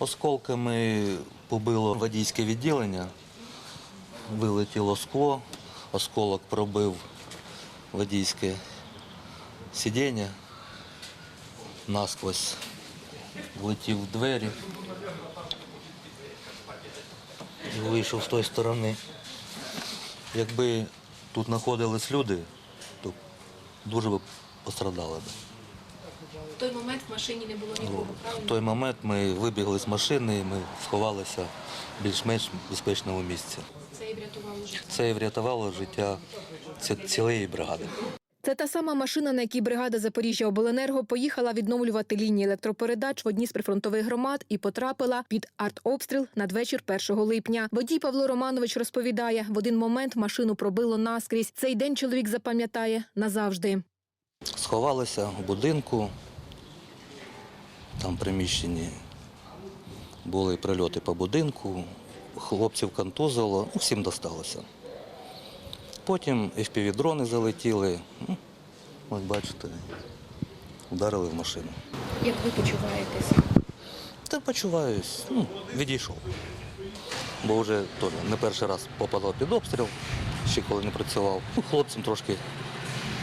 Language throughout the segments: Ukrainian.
Осколками побило водійське відділення, вилетіло скло, осколок пробив водійське сидіння, насквозь влетів в двері і вийшов з тої сторони. Якби тут знаходились люди, то дуже б пострадали б. В той момент в машині не було нікого, В той момент ми вибігли з машини, ми сховалися в більш-менш безпечному місці. Це і врятувало життя. Це і врятувало життя ці- цілої бригади. Це та сама машина, на якій бригада Запоріжжя Обленерго поїхала відновлювати лінії електропередач в одній з прифронтових громад і потрапила під артобстріл надвечір 1 липня. Водій Павло Романович розповідає, в один момент машину пробило наскрізь. Цей день чоловік запам'ятає назавжди. Сховалися в будинку, там приміщені були прильоти по будинку, хлопців контузило, ну, всім досталося. Потім FPV-дрони залетіли, ну, ось бачите, вдарили в машину. Як ви почуваєтеся? Та почуваюсь, ну, відійшов. Бо вже теж не перший раз попадав під обстріл, ще коли не працював. Ну, хлопцям трошки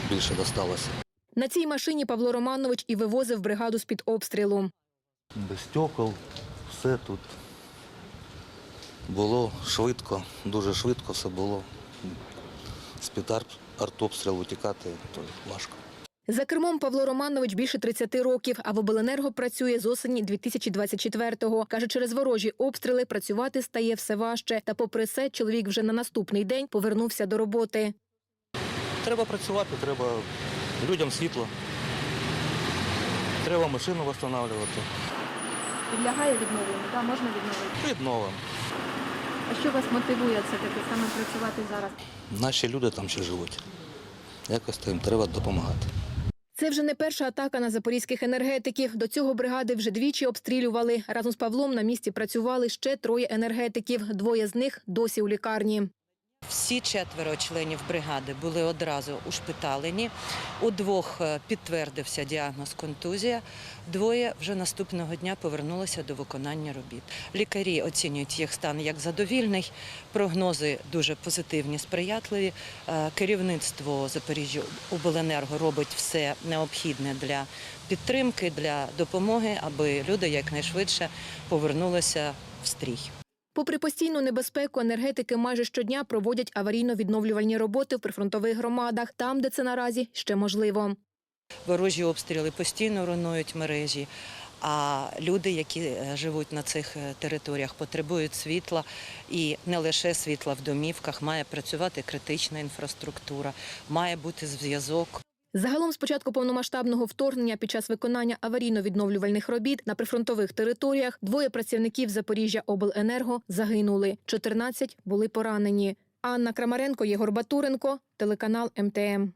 більше досталося. На цій машині Павло Романович і вивозив бригаду з-під обстрілу. Без стекол, все тут було швидко, дуже швидко все було. З-під артобстрілу тікати то важко. За кермом Павло Романович більше 30 років, а в обленерго працює з осені 2024-го. Каже, через ворожі обстріли працювати стає все важче. Та попри все, чоловік вже на наступний день повернувся до роботи. Треба працювати, треба людям світло. Треба машину встановлювати. Підлягає відновленню, так, можна відновити. Відновимо. А що вас мотивує це таки саме працювати зараз? Наші люди там ще живуть. Якось то їм треба допомагати. Це вже не перша атака на запорізьких енергетиків. До цього бригади вже двічі обстрілювали. Разом з Павлом на місці працювали ще троє енергетиків. Двоє з них досі у лікарні. Всі четверо членів бригади були одразу ушпиталені. У двох е, підтвердився діагноз контузія. Двоє вже наступного дня повернулися до виконання робіт. Лікарі оцінюють їх стан як задовільний. Прогнози дуже позитивні, сприятливі. Е, Керівництво Запоріжжя Обленерго робить все необхідне для підтримки, для допомоги, аби люди якнайшвидше повернулися в стрій. Попри постійну небезпеку, енергетики майже щодня проводять аварійно-відновлювальні роботи в прифронтових громадах, там, де це наразі ще можливо. Ворожі обстріли постійно руйнують мережі. А люди, які е, живуть на цих е, територіях, потребують світла і не лише світла в домівках, має працювати критична інфраструктура, має бути зв'язок. Загалом, з початку повномасштабного вторгнення під час виконання аварійно-відновлювальних робіт на прифронтових територіях двоє працівників Запоріжжя Обленерго загинули, 14 були поранені. Анна Крамаренко, Єгор Батуренко, телеканал МТМ.